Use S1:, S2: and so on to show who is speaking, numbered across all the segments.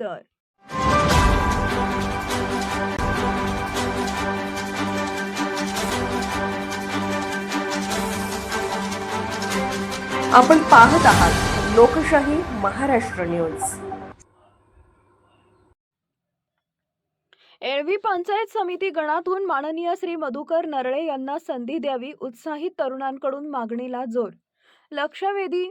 S1: उत्तर
S2: आपण पाहत आहात लोकशाही महाराष्ट्र न्यूज.
S1: एळवी पंचायत समिती गणातून माननीय श्री मधुकर नरळे यांना संधी द्यावी उत्साहित तरुणांकडून मागणीला जोर. लक्षवेधी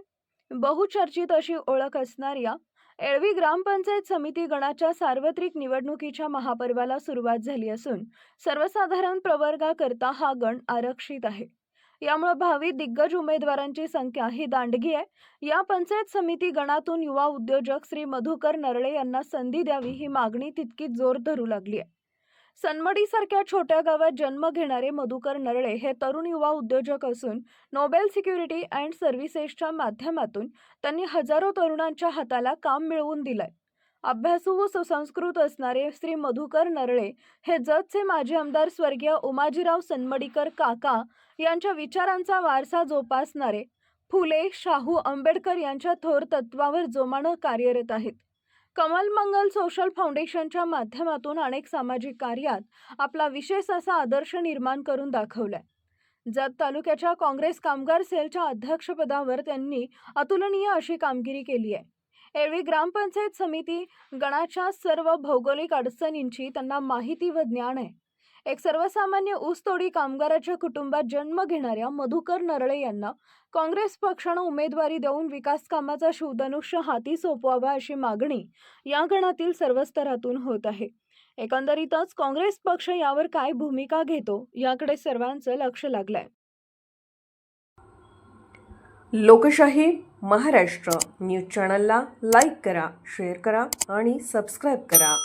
S1: बहुचर्चित अशी ओळख असणाऱ्या एळवी ग्रामपंचायत समिती गणाच्या सार्वत्रिक निवडणुकीच्या महापर्वाला सुरुवात झाली असून सर्वसाधारण प्रवर्गाकरता हा गण आरक्षित आहे. यामुळे भावी दिग्गज उमेदवारांची संख्या ही दांडगी आहे. या पंचायत समिती गणातून युवा उद्योजक श्री मधुकर नरळे यांना संधी द्यावी ही मागणी तितकी जोर धरू लागली आहे. सनमडीसारख्या छोट्या गावात जन्म घेणारे मधुकर नरळे हे तरुण युवा उद्योजक असून नोबेल सिक्युरिटी अँड सर्व्हिसेसच्या माध्यमातून त्यांनी हजारो तरुणांच्या हाताला काम मिळवून दिलंय. अभ्यासू व सुसंस्कृत असणारे श्री मधुकर नरळे हे जतचे माजी आमदार स्वर्गीय उमाजीराव सनमडीकर काका यांच्या विचारांचा वारसा जोपासणारे फुले शाहू आंबेडकर यांच्या थोर तत्वावर जोमानं कार्यरत आहेत. कमल मंगल सोशल फाउंडेशनच्या माध्यमातून अनेक सामाजिक कार्यात आपला विशेष असा आदर्श निर्माण करून दाखवलाय. जत तालुक्याच्या काँग्रेस कामगार सेलच्या अध्यक्षपदावर त्यांनी अतुलनीय अशी कामगिरी केली आहे. एरवी ग्रामपंचायत समिती गणाच्या सर्व भौगोलिक अडचणींची त्यांना माहिती व ज्ञान आहे. एक सर्वसामान्य ऊसतोडी कामगाराच्या कुटुंबात जन्म घेणाऱ्या मधुकर नरळे यांना काँग्रेस पक्षानं उमेदवारी देऊन विकास कामाचा शिवधनुष्य हाती सोपवावा अशी मागणी या गणातील सर्व स्तरातून होत आहे. एकंदरीतच काँग्रेस पक्ष यावर काय भूमिका घेतो याकडे सर्वांचं लक्ष लागलंय.
S2: लोकशाही महाराष्ट्र न्यूज चॅनलला लाईक करा शेअर करा आणि सबस्क्राईब करा.